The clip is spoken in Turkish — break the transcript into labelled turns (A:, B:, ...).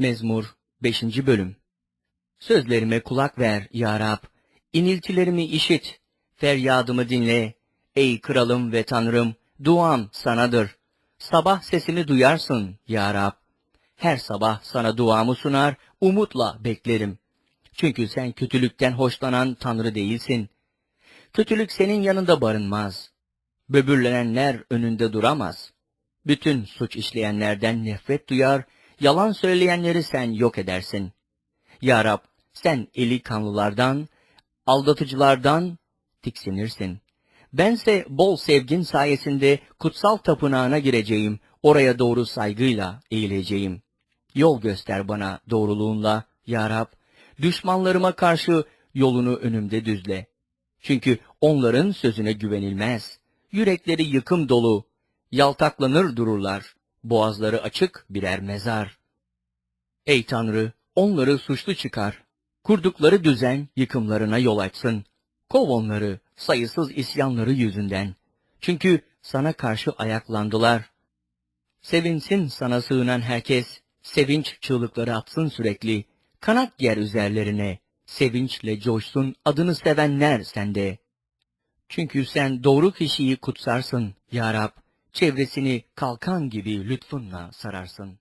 A: Mezmur 5. Bölüm Sözlerime kulak ver ya Rab, iniltilerimi işit, feryadımı dinle. Ey kralım ve tanrım, duam sanadır. Sabah sesimi duyarsın ya Rab. Her sabah sana duamı sunar, umutla beklerim. Çünkü sen kötülükten hoşlanan tanrı değilsin. Kötülük senin yanında barınmaz. Böbürlenenler önünde duramaz. Bütün suç işleyenlerden nefret duyar, yalan söyleyenleri sen yok edersin. Ya Rab, sen eli kanlılardan, aldatıcılardan tiksinirsin. Bense bol sevgin sayesinde kutsal tapınağına gireceğim, oraya doğru saygıyla eğileceğim. Yol göster bana doğruluğunla, Ya Rab. Düşmanlarıma karşı yolunu önümde düzle. Çünkü onların sözüne güvenilmez. Yürekleri yıkım dolu, yaltaklanır dururlar. Boğazları açık birer mezar. Ey Tanrı, onları suçlu çıkar. Kurdukları düzen yıkımlarına yol açsın. Kov onları sayısız isyanları yüzünden. Çünkü sana karşı ayaklandılar. Sevinsin sana sığınan herkes, sevinç çığlıkları atsın sürekli. Kanat yer üzerlerine, sevinçle coşsun adını sevenler sende. Çünkü sen doğru kişiyi kutsarsın, Ya Rab. Çevresini kalkan gibi lütfunla sararsın.